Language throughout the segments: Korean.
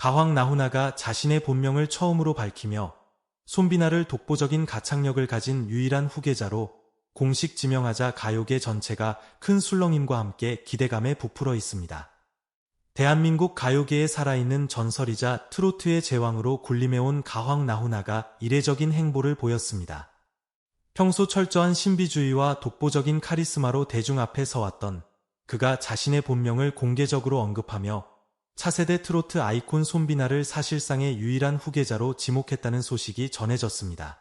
가황 나훈아가 자신의 본명을 처음으로 밝히며 손비나를 독보적인 가창력을 가진 유일한 후계자로 공식 지명하자 가요계 전체가 큰 술렁임과 함께 기대감에 부풀어 있습니다. 대한민국 가요계에 살아있는 전설이자 트로트의 제왕으로 군림해온 가황 나훈아가 이례적인 행보를 보였습니다. 평소 철저한 신비주의와 독보적인 카리스마로 대중 앞에 서왔던 그가 자신의 본명을 공개적으로 언급하며 차세대 트로트 아이콘 손비나를 사실상의 유일한 후계자로 지목했다는 소식이 전해졌습니다.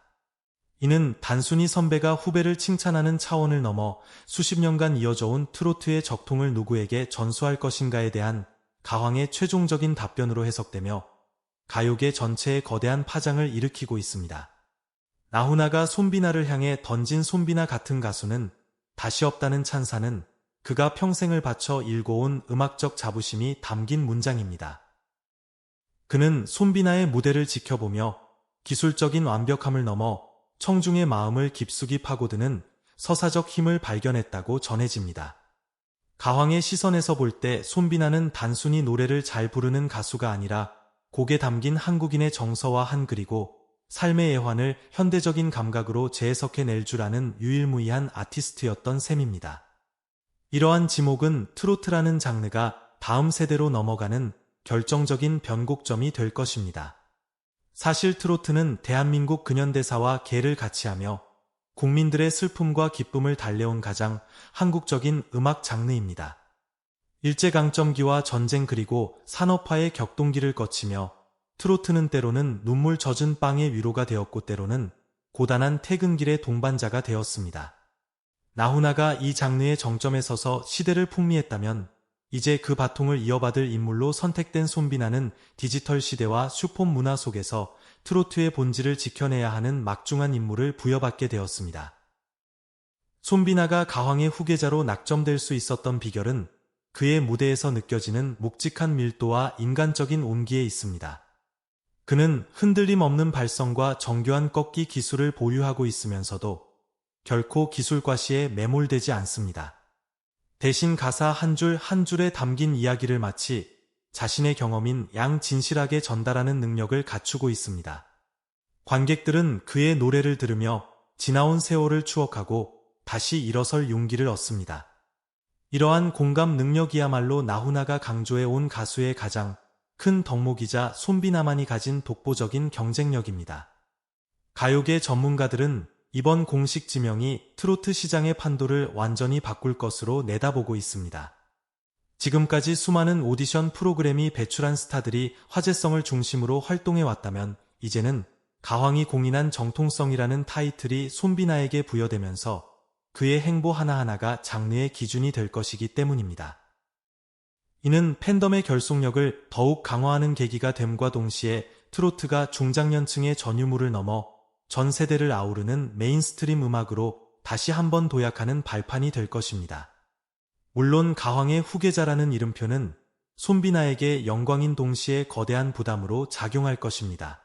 이는 단순히 선배가 후배를 칭찬하는 차원을 넘어 수십 년간 이어져온 트로트의 적통을 누구에게 전수할 것인가에 대한 가황의 최종적인 답변으로 해석되며 가요계 전체에 거대한 파장을 일으키고 있습니다. 나훈아가 손비나를 향해 던진 손비나 같은 가수는 다시 없다는 찬사는 그가 평생을 바쳐 일궈온 음악적 자부심이 담긴 문장입니다. 그는 손비나의 무대를 지켜보며 기술적인 완벽함을 넘어 청중의 마음을 깊숙이 파고드는 서사적 힘을 발견했다고 전해집니다. 가황의 시선에서 볼 때 손비나는 단순히 노래를 잘 부르는 가수가 아니라 곡에 담긴 한국인의 정서와 한글이고 삶의 애환을 현대적인 감각으로 재해석해낼 줄 아는 유일무이한 아티스트였던 셈입니다. 이러한 지목은 트로트라는 장르가 다음 세대로 넘어가는 결정적인 변곡점이 될 것입니다. 사실 트로트는 대한민국 근현대사와 개를 같이 하며 국민들의 슬픔과 기쁨을 달래온 가장 한국적인 음악 장르입니다. 일제강점기와 전쟁 그리고 산업화의 격동기를 거치며 트로트는 때로는 눈물 젖은 빵의 위로가 되었고 때로는 고단한 퇴근길의 동반자가 되었습니다. 나훈아가 이 장르의 정점에 서서 시대를 풍미했다면 이제 그 바통을 이어받을 인물로 선택된 손비나는 디지털 시대와 슈폰 문화 속에서 트로트의 본질을 지켜내야 하는 막중한 임무를 부여받게 되었습니다. 손비나가 가황의 후계자로 낙점될 수 있었던 비결은 그의 무대에서 느껴지는 묵직한 밀도와 인간적인 온기에 있습니다. 그는 흔들림 없는 발성과 정교한 꺾기 기술을 보유하고 있으면서도 결코 기술 과시에 매몰되지 않습니다. 대신 가사 한 줄 한 줄에 담긴 이야기를 마치 자신의 경험인 양 진실하게 전달하는 능력을 갖추고 있습니다. 관객들은 그의 노래를 들으며 지나온 세월을 추억하고 다시 일어설 용기를 얻습니다. 이러한 공감 능력이야말로 나훈아가 강조해 온 가수의 가장 큰 덕목이자 손비나만이 가진 독보적인 경쟁력입니다. 가요계 전문가들은 이번 공식 지명이 트로트 시장의 판도를 완전히 바꿀 것으로 내다보고 있습니다. 지금까지 수많은 오디션 프로그램이 배출한 스타들이 화제성을 중심으로 활동해 왔다면 이제는 가황이 공인한 정통성이라는 타이틀이 손비나에게 부여되면서 그의 행보 하나하나가 장르의 기준이 될 것이기 때문입니다. 이는 팬덤의 결속력을 더욱 강화하는 계기가 됨과 동시에 트로트가 중장년층의 전유물을 넘어 전 세대를 아우르는 메인스트림 음악으로 다시 한번 도약하는 발판이 될 것입니다. 물론 가황의 후계자라는 이름표는 손비나에게 영광인 동시에 거대한 부담으로 작용할 것입니다.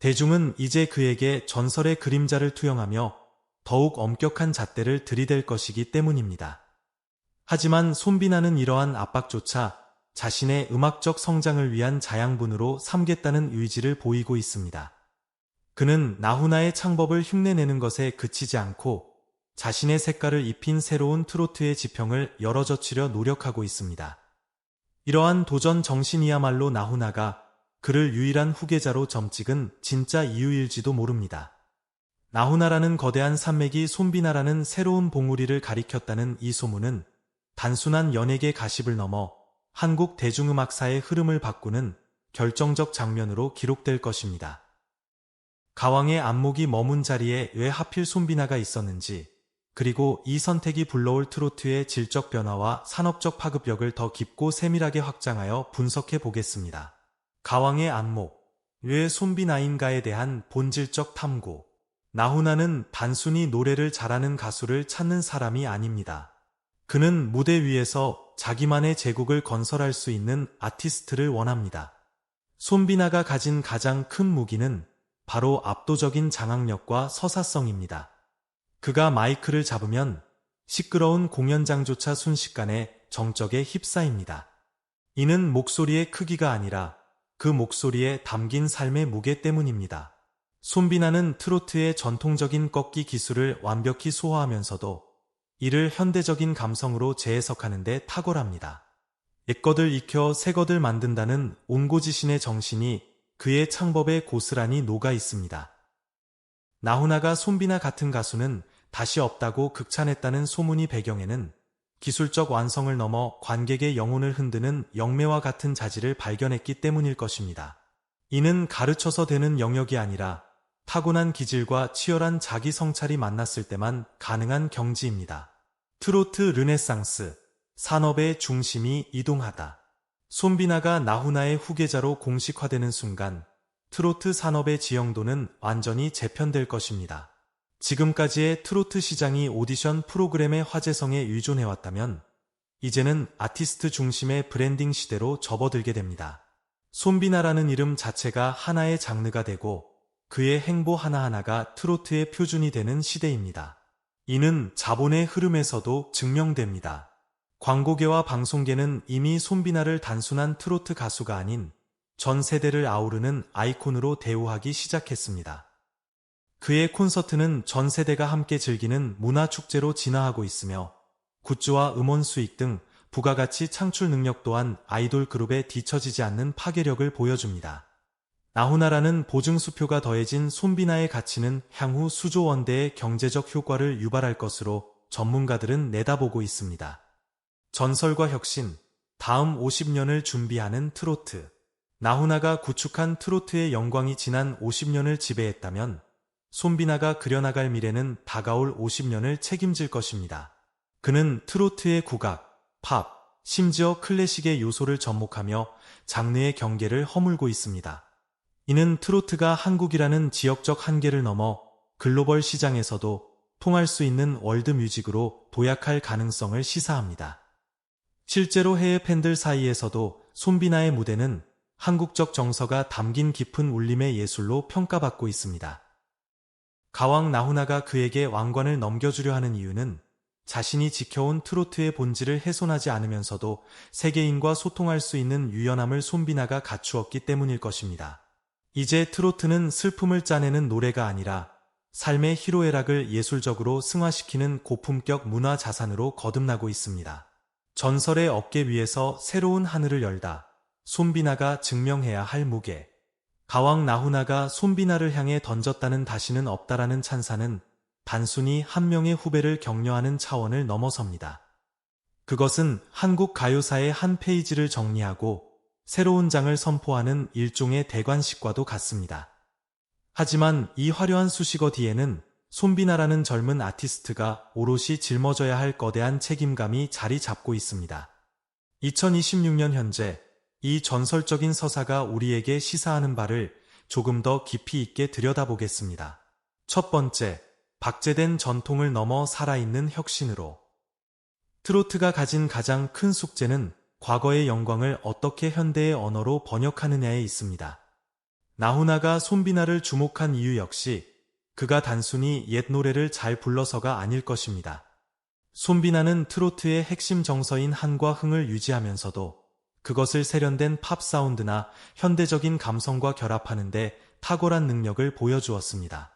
대중은 이제 그에게 전설의 그림자를 투영하며 더욱 엄격한 잣대를 들이댈 것이기 때문입니다. 하지만 손비나는 이러한 압박조차 자신의 음악적 성장을 위한 자양분으로 삼겠다는 의지를 보이고 있습니다. 그는 나훈아의 창법을 흉내내는 것에 그치지 않고 자신의 색깔을 입힌 새로운 트로트의 지평을 열어젖히려 노력하고 있습니다. 이러한 도전 정신이야말로 나훈아가 그를 유일한 후계자로 점찍은 진짜 이유일지도 모릅니다. 나훈아라는 거대한 산맥이 손비나라는 새로운 봉우리를 가리켰다는 이 소문은 단순한 연예계 가십을 넘어 한국 대중음악사의 흐름을 바꾸는 결정적 장면으로 기록될 것입니다. 가왕의 안목이 머문 자리에 왜 하필 손비나가 있었는지 그리고 이 선택이 불러올 트로트의 질적 변화와 산업적 파급력을 더 깊고 세밀하게 확장하여 분석해 보겠습니다. 가왕의 안목, 왜 손비나인가에 대한 본질적 탐구. 나훈아는 단순히 노래를 잘하는 가수를 찾는 사람이 아닙니다. 그는 무대 위에서 자기만의 제국을 건설할 수 있는 아티스트를 원합니다. 손비나가 가진 가장 큰 무기는 바로 압도적인 장악력과 서사성입니다. 그가 마이크를 잡으면 시끄러운 공연장조차 순식간에 정적에 휩싸입니다. 이는 목소리의 크기가 아니라 그 목소리에 담긴 삶의 무게 때문입니다. 손비나는 트로트의 전통적인 꺾기 기술을 완벽히 소화하면서도 이를 현대적인 감성으로 재해석하는 데 탁월합니다. 옛것을 익혀 새것을 만든다는 옹고지신의 정신이 그의 창법에 고스란히 녹아 있습니다. 나훈아가 손비나 같은 가수는 다시 없다고 극찬했다는 소문이 배경에는 기술적 완성을 넘어 관객의 영혼을 흔드는 영매와 같은 자질을 발견했기 때문일 것입니다. 이는 가르쳐서 되는 영역이 아니라 타고난 기질과 치열한 자기 성찰이 만났을 때만 가능한 경지입니다. 트로트 르네상스, 산업의 중심이 이동하다. 손비나가 나훈아의 후계자로 공식화되는 순간 트로트 산업의 지형도는 완전히 재편될 것입니다. 지금까지의 트로트 시장이 오디션 프로그램의 화제성에 의존해왔다면 이제는 아티스트 중심의 브랜딩 시대로 접어들게 됩니다. 손비나라는 이름 자체가 하나의 장르가 되고 그의 행보 하나하나가 트로트의 표준이 되는 시대입니다. 이는 자본의 흐름에서도 증명됩니다. 광고계와 방송계는 이미 손비나를 단순한 트로트 가수가 아닌 전 세대를 아우르는 아이콘으로 대우하기 시작했습니다. 그의 콘서트는 전 세대가 함께 즐기는 문화축제로 진화하고 있으며 굿즈와 음원 수익 등 부가가치 창출 능력 또한 아이돌 그룹에 뒤처지지 않는 파괴력을 보여줍니다. 나훈아라는 보증수표가 더해진 손비나의 가치는 향후 수조 원대의 경제적 효과를 유발할 것으로 전문가들은 내다보고 있습니다. 전설과 혁신, 다음 50년을 준비하는 트로트. 나훈아가 구축한 트로트의 영광이 지난 50년을 지배했다면 손비나가 그려나갈 미래는 다가올 50년을 책임질 것입니다. 그는 트로트의 국악, 팝, 심지어 클래식의 요소를 접목하며 장르의 경계를 허물고 있습니다. 이는 트로트가 한국이라는 지역적 한계를 넘어 글로벌 시장에서도 통할 수 있는 월드 뮤직으로 도약할 가능성을 시사합니다. 실제로 해외 팬들 사이에서도 손비나의 무대는 한국적 정서가 담긴 깊은 울림의 예술로 평가받고 있습니다. 가왕 나훈아가 그에게 왕관을 넘겨주려 하는 이유는 자신이 지켜온 트로트의 본질을 훼손하지 않으면서도 세계인과 소통할 수 있는 유연함을 손비나가 갖추었기 때문일 것입니다. 이제 트로트는 슬픔을 짜내는 노래가 아니라 삶의 희로애락을 예술적으로 승화시키는 고품격 문화 자산으로 거듭나고 있습니다. 전설의 어깨 위에서 새로운 하늘을 열다. 손비나가 증명해야 할 무게. 가왕 나훈아가 손비나를 향해 던졌다는 다시는 없다라는 찬사는 단순히 한 명의 후배를 격려하는 차원을 넘어섭니다. 그것은 한국 가요사의 한 페이지를 정리하고 새로운 장을 선포하는 일종의 대관식과도 같습니다. 하지만 이 화려한 수식어 뒤에는 손비나라는 젊은 아티스트가 오롯이 짊어져야 할 거대한 책임감이 자리 잡고 있습니다. 2026년 현재 이 전설적인 서사가 우리에게 시사하는 바를 조금 더 깊이 있게 들여다보겠습니다. 첫 번째, 박제된 전통을 넘어 살아있는 혁신으로. 트로트가 가진 가장 큰 숙제는 과거의 영광을 어떻게 현대의 언어로 번역하느냐에 있습니다. 나훈아가 손비나를 주목한 이유 역시 그가 단순히 옛 노래를 잘 불러서가 아닐 것입니다. 손비나는 트로트의 핵심 정서인 한과 흥을 유지하면서도 그것을 세련된 팝 사운드나 현대적인 감성과 결합하는데 탁월한 능력을 보여주었습니다.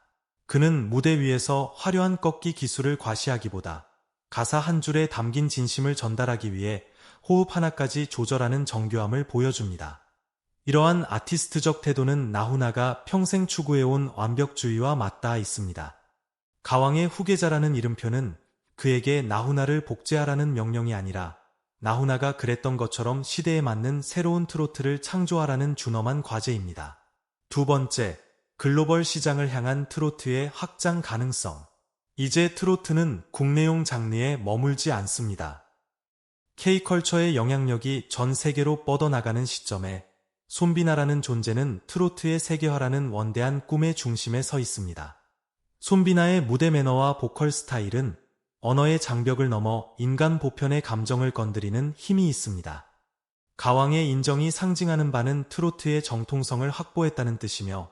그는 무대 위에서 화려한 꺾기 기술을 과시하기보다 가사 한 줄에 담긴 진심을 전달하기 위해 호흡 하나까지 조절하는 정교함을 보여줍니다. 이러한 아티스트적 태도는 나훈아가 평생 추구해온 완벽주의와 맞닿아 있습니다. 가왕의 후계자라는 이름표는 그에게 나훈아를 복제하라는 명령이 아니라 나훈아가 그랬던 것처럼 시대에 맞는 새로운 트로트를 창조하라는 준엄한 과제입니다. 두 번째, 글로벌 시장을 향한 트로트의 확장 가능성. 이제 트로트는 국내용 장르에 머물지 않습니다. K컬처의 영향력이 전 세계로 뻗어나가는 시점에 손비나라는 존재는 트로트의 세계화라는 원대한 꿈의 중심에 서 있습니다. 손비나의 무대 매너와 보컬 스타일은 언어의 장벽을 넘어 인간 보편의 감정을 건드리는 힘이 있습니다. 가왕의 인정이 상징하는 바는 트로트의 정통성을 확보했다는 뜻이며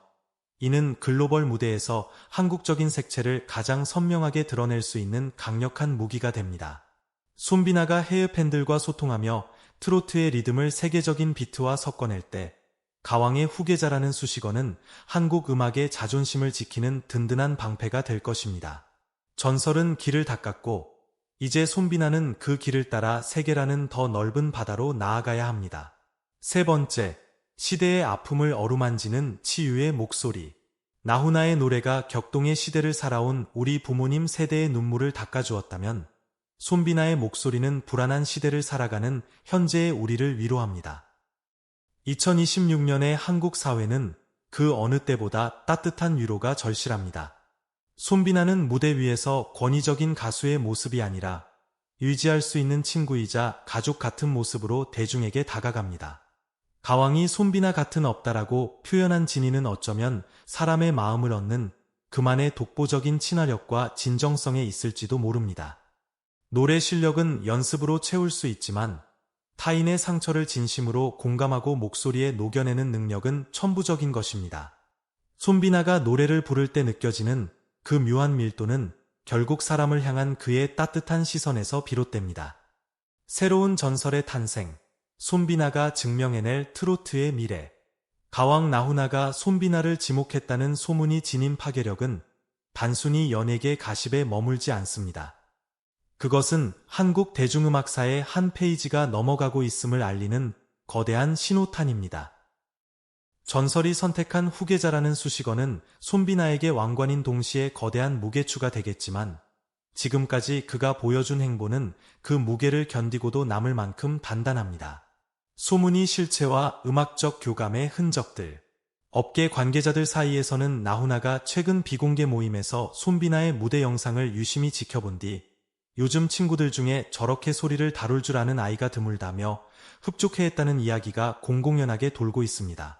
이는 글로벌 무대에서 한국적인 색채를 가장 선명하게 드러낼 수 있는 강력한 무기가 됩니다. 손비나가 해외 팬들과 소통하며 트로트의 리듬을 세계적인 비트와 섞어낼 때 가왕의 후계자라는 수식어는 한국 음악의 자존심을 지키는 든든한 방패가 될 것입니다. 전설은 길을 닦았고 이제 손비나는 그 길을 따라 세계라는 더 넓은 바다로 나아가야 합니다. 세 번째, 시대의 아픔을 어루만지는 치유의 목소리. 나훈아의 노래가 격동의 시대를 살아온 우리 부모님 세대의 눈물을 닦아주었다면 손비나의 목소리는 불안한 시대를 살아가는 현재의 우리를 위로합니다. 2026년의 한국 사회는 그 어느 때보다 따뜻한 위로가 절실합니다. 손비나는 무대 위에서 권위적인 가수의 모습이 아니라 의지할 수 있는 친구이자 가족 같은 모습으로 대중에게 다가갑니다. 가왕이 손비나 같은 없다라고 표현한 진이는 어쩌면 사람의 마음을 얻는 그만의 독보적인 친화력과 진정성에 있을지도 모릅니다. 노래 실력은 연습으로 채울 수 있지만 타인의 상처를 진심으로 공감하고 목소리에 녹여내는 능력은 천부적인 것입니다. 손비나가 노래를 부를 때 느껴지는 그 묘한 밀도는 결국 사람을 향한 그의 따뜻한 시선에서 비롯됩니다. 새로운 전설의 탄생, 손비나가 증명해낼 트로트의 미래, 가왕 나훈아가 손비나를 지목했다는 소문이 지닌 파괴력은 단순히 연예계 가십에 머물지 않습니다. 그것은 한국 대중음악사의 한 페이지가 넘어가고 있음을 알리는 거대한 신호탄입니다. 전설이 선택한 후계자라는 수식어는 손비나에게 왕관인 동시에 거대한 무게추가 되겠지만 지금까지 그가 보여준 행보는 그 무게를 견디고도 남을 만큼 단단합니다. 소문이 실체와 음악적 교감의 흔적들 업계 관계자들 사이에서는 나훈아가 최근 비공개 모임에서 손비나의 무대 영상을 유심히 지켜본 뒤 요즘 친구들 중에 저렇게 소리를 다룰 줄 아는 아이가 드물다며 흡족해했다는 이야기가 공공연하게 돌고 있습니다.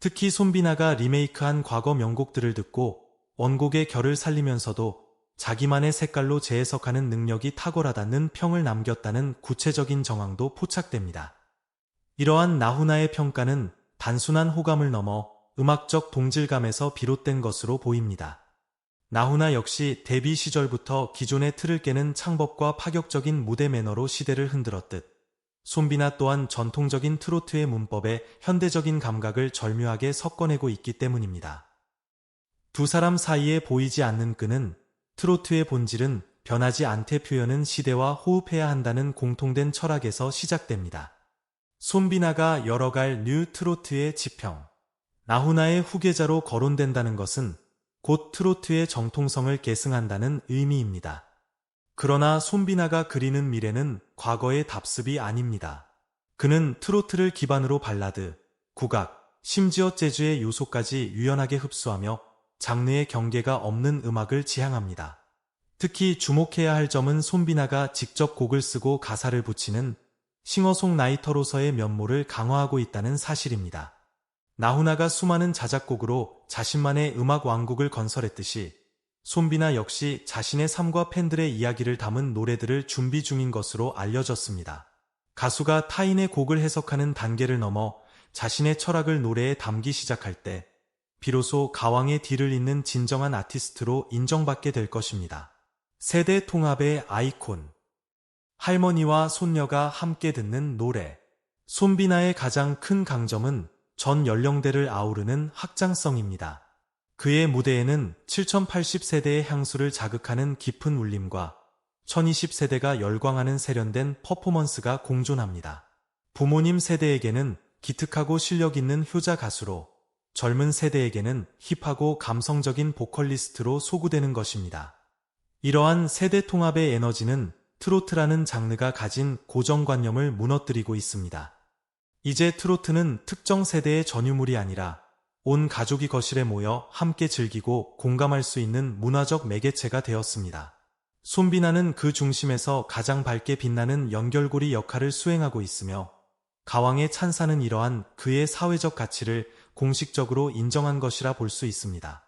특히 손비나가 리메이크한 과거 명곡들을 듣고 원곡의 결을 살리면서도 자기만의 색깔로 재해석하는 능력이 탁월하다는 평을 남겼다는 구체적인 정황도 포착됩니다. 이러한 나훈아의 평가는 단순한 호감을 넘어 음악적 동질감에서 비롯된 것으로 보입니다. 나훈아 역시 데뷔 시절부터 기존의 틀을 깨는 창법과 파격적인 무대 매너로 시대를 흔들었듯 손비나 또한 전통적인 트로트의 문법에 현대적인 감각을 절묘하게 섞어내고 있기 때문입니다. 두 사람 사이에 보이지 않는 끈은 트로트의 본질은 변하지 않되 표현은 시대와 호흡해야 한다는 공통된 철학에서 시작됩니다. 손비나가 열어갈 뉴 트로트의 지평 나훈아의 후계자로 거론된다는 것은 곧 트로트의 정통성을 계승한다는 의미입니다. 그러나 손비나가 그리는 미래는 과거의 답습이 아닙니다. 그는 트로트를 기반으로 발라드, 국악, 심지어 재즈의 요소까지 유연하게 흡수하며 장르의 경계가 없는 음악을 지향합니다. 특히 주목해야 할 점은 손비나가 직접 곡을 쓰고 가사를 붙이는 싱어송라이터로서의 면모를 강화하고 있다는 사실입니다. 나훈아가 수많은 자작곡으로 자신만의 음악 왕국을 건설했듯이 손비나 역시 자신의 삶과 팬들의 이야기를 담은 노래들을 준비 중인 것으로 알려졌습니다. 가수가 타인의 곡을 해석하는 단계를 넘어 자신의 철학을 노래에 담기 시작할 때 비로소 가왕의 뒤를 잇는 진정한 아티스트로 인정받게 될 것입니다. 세대 통합의 아이콘 할머니와 손녀가 함께 듣는 노래 손비나의 가장 큰 강점은 전 연령대를 아우르는 확장성입니다. 그의 무대에는 7080세대의 향수를 자극하는 깊은 울림과 1020세대가 열광하는 세련된 퍼포먼스가 공존합니다. 부모님 세대에게는 기특하고 실력 있는 효자 가수로 젊은 세대에게는 힙하고 감성적인 보컬리스트로 소구되는 것입니다. 이러한 세대 통합의 에너지는 트로트라는 장르가 가진 고정관념을 무너뜨리고 있습니다. 이제 트로트는 특정 세대의 전유물이 아니라 온 가족이 거실에 모여 함께 즐기고 공감할 수 있는 문화적 매개체가 되었습니다. 손비나는 그 중심에서 가장 밝게 빛나는 연결고리 역할을 수행하고 있으며 가왕의 찬사는 이러한 그의 사회적 가치를 공식적으로 인정한 것이라 볼 수 있습니다.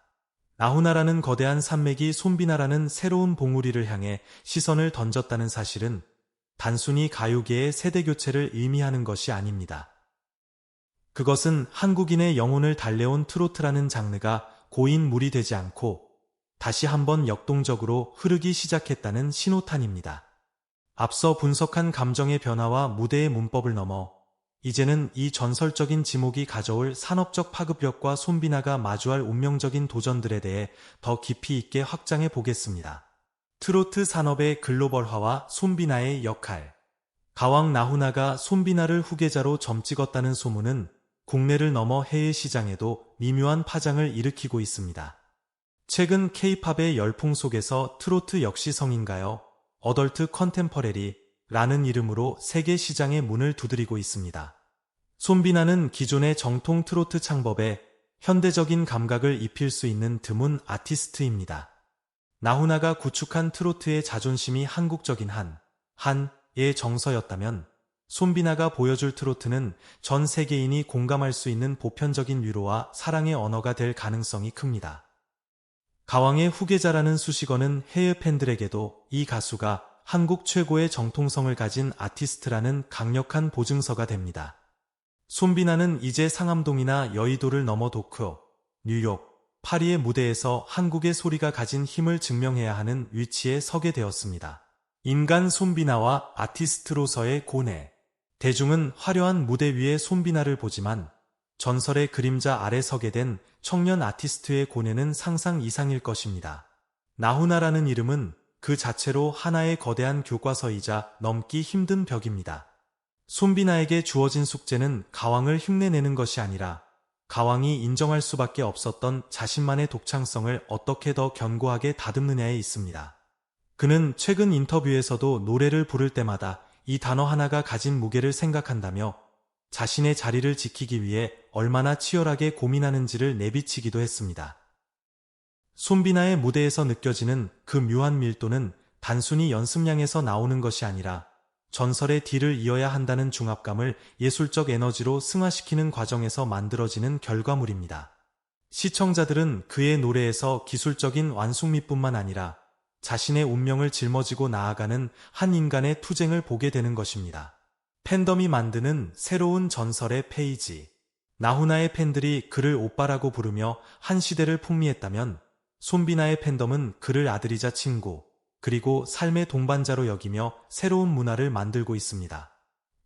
나훈아라는 거대한 산맥이 손비나라는 새로운 봉우리를 향해 시선을 던졌다는 사실은 단순히 가요계의 세대교체를 의미하는 것이 아닙니다. 그것은 한국인의 영혼을 달래온 트로트라는 장르가 고인물이 되지 않고 다시 한번 역동적으로 흐르기 시작했다는 신호탄입니다. 앞서 분석한 감정의 변화와 무대의 문법을 넘어 이제는 이 전설적인 지목이 가져올 산업적 파급력과 손비나가 마주할 운명적인 도전들에 대해 더 깊이 있게 확장해 보겠습니다. 트로트 산업의 글로벌화와 손비나의 역할 가왕 나훈아가 손비나를 후계자로 점찍었다는 소문은 국내를 넘어 해외 시장에도 미묘한 파장을 일으키고 있습니다. 최근 케이팝의 열풍 속에서 트로트 역시 성인가요? 어덜트 컨템퍼레리 라는 이름으로 세계 시장의 문을 두드리고 있습니다. 손비나는 기존의 정통 트로트 창법에 현대적인 감각을 입힐 수 있는 드문 아티스트입니다. 나훈아가 구축한 트로트의 자존심이 한국적인 한, 한의 정서였다면 손비나가 보여줄 트로트는 전 세계인이 공감할 수 있는 보편적인 위로와 사랑의 언어가 될 가능성이 큽니다. 가왕의 후계자라는 수식어는 해외 팬들에게도 이 가수가 한국 최고의 정통성을 가진 아티스트라는 강력한 보증서가 됩니다. 손비나는 이제 상암동이나 여의도를 넘어 도쿄, 뉴욕, 파리의 무대에서 한국의 소리가 가진 힘을 증명해야 하는 위치에 서게 되었습니다. 인간 손비나와 아티스트로서의 고뇌. 대중은 화려한 무대 위에 손비나를 보지만 전설의 그림자 아래 서게 된 청년 아티스트의 고뇌는 상상 이상일 것입니다. 나훈아라는 이름은 그 자체로 하나의 거대한 교과서이자 넘기 힘든 벽입니다. 손비나에게 주어진 숙제는 가왕을 흉내내는 것이 아니라 가왕이 인정할 수밖에 없었던 자신만의 독창성을 어떻게 더 견고하게 다듬느냐에 있습니다. 그는 최근 인터뷰에서도 노래를 부를 때마다 이 단어 하나가 가진 무게를 생각한다며 자신의 자리를 지키기 위해 얼마나 치열하게 고민하는지를 내비치기도 했습니다. 손비나의 무대에서 느껴지는 그 묘한 밀도는 단순히 연습량에서 나오는 것이 아니라 전설의 뒤를 이어야 한다는 중압감을 예술적 에너지로 승화시키는 과정에서 만들어지는 결과물입니다. 시청자들은 그의 노래에서 기술적인 완숙미뿐만 아니라 자신의 운명을 짊어지고 나아가는 한 인간의 투쟁을 보게 되는 것입니다. 팬덤이 만드는 새로운 전설의 페이지. 나훈아의 팬들이 그를 오빠라고 부르며 한 시대를 풍미했다면 손비나의 팬덤은 그를 아들이자 친구, 그리고 삶의 동반자로 여기며 새로운 문화를 만들고 있습니다.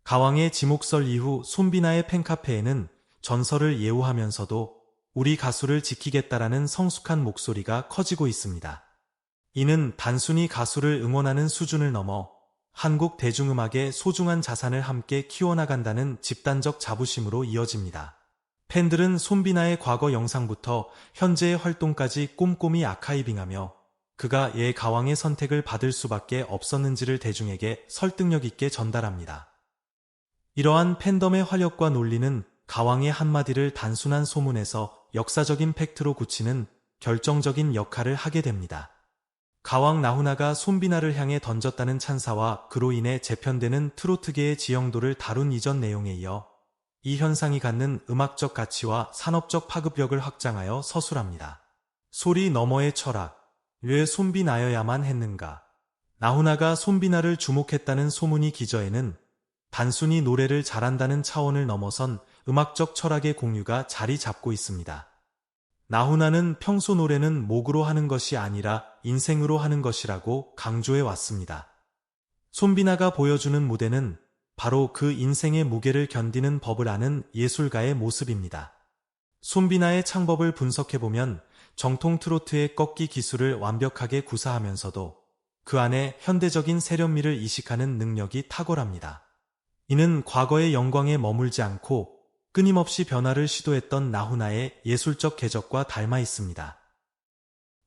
가왕의 지목설 이후 손비나의 팬카페에는 전설을 예우하면서도 우리 가수를 지키겠다라는 성숙한 목소리가 커지고 있습니다. 이는 단순히 가수를 응원하는 수준을 넘어 한국 대중음악의 소중한 자산을 함께 키워나간다는 집단적 자부심으로 이어집니다. 팬들은 손비나의 과거 영상부터 현재의 활동까지 꼼꼼히 아카이빙하며 그가 예 가왕의 선택을 받을 수밖에 없었는지를 대중에게 설득력 있게 전달합니다. 이러한 팬덤의 화력과 논리는 가왕의 한마디를 단순한 소문에서 역사적인 팩트로 굳히는 결정적인 역할을 하게 됩니다. 가왕 나훈아가 손비나를 향해 던졌다는 찬사와 그로 인해 재편되는 트로트계의 지형도를 다룬 이전 내용에 이어 이 현상이 갖는 음악적 가치와 산업적 파급력을 확장하여 서술합니다. 소리 너머의 철학, 왜 손비나여야만 했는가? 나훈아가 손비나를 주목했다는 소문이 기저에는 단순히 노래를 잘한다는 차원을 넘어선 음악적 철학의 공유가 자리 잡고 있습니다. 나훈아는 평소 노래는 목으로 하는 것이 아니라 인생으로 하는 것이라고 강조해 왔습니다. 손비나가 보여주는 무대는 바로 그 인생의 무게를 견디는 법을 아는 예술가의 모습입니다. 손비나의 창법을 분석해보면 정통 트로트의 꺾기 기술을 완벽하게 구사하면서도 그 안에 현대적인 세련미를 이식하는 능력이 탁월합니다. 이는 과거의 영광에 머물지 않고 끊임없이 변화를 시도했던 나훈아의 예술적 궤적과 닮아 있습니다.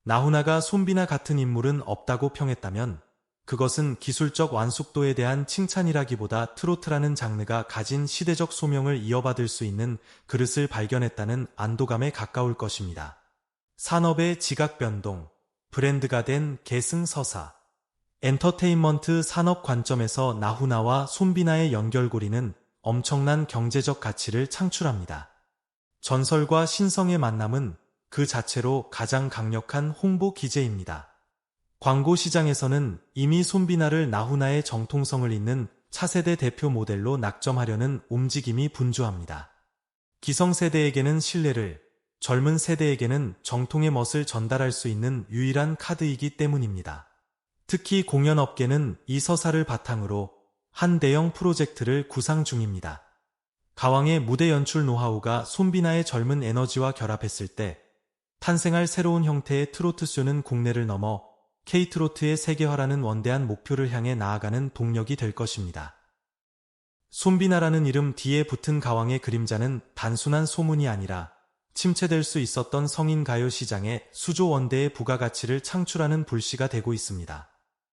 나훈아가 손비나 같은 인물은 없다고 평했다면 그것은 기술적 완숙도에 대한 칭찬이라기보다 트로트라는 장르가 가진 시대적 소명을 이어받을 수 있는 그릇을 발견했다는 안도감에 가까울 것입니다. 산업의 지각 변동, 브랜드가 된 계승서사, 엔터테인먼트 산업 관점에서 나훈아와 손비나의 연결고리는 엄청난 경제적 가치를 창출합니다. 전설과 신성의 만남은 그 자체로 가장 강력한 홍보 기제입니다. 광고 시장에서는 이미 손비나를 나훈아의 정통성을 잇는 차세대 대표 모델로 낙점하려는 움직임이 분주합니다. 기성세대에게는 신뢰를, 젊은 세대에게는 정통의 멋을 전달할 수 있는 유일한 카드이기 때문입니다. 특히 공연업계는 이 서사를 바탕으로 한 대형 프로젝트를 구상 중입니다. 가왕의 무대 연출 노하우가 손비나의 젊은 에너지와 결합했을 때 탄생할 새로운 형태의 트로트쇼는 국내를 넘어 K트로트의 세계화라는 원대한 목표를 향해 나아가는 동력이 될 것입니다. 손비나라는 이름 뒤에 붙은 가왕의 그림자는 단순한 소문이 아니라 침체될 수 있었던 성인 가요 시장에 수조 원대의 부가가치를 창출하는 불씨가 되고 있습니다.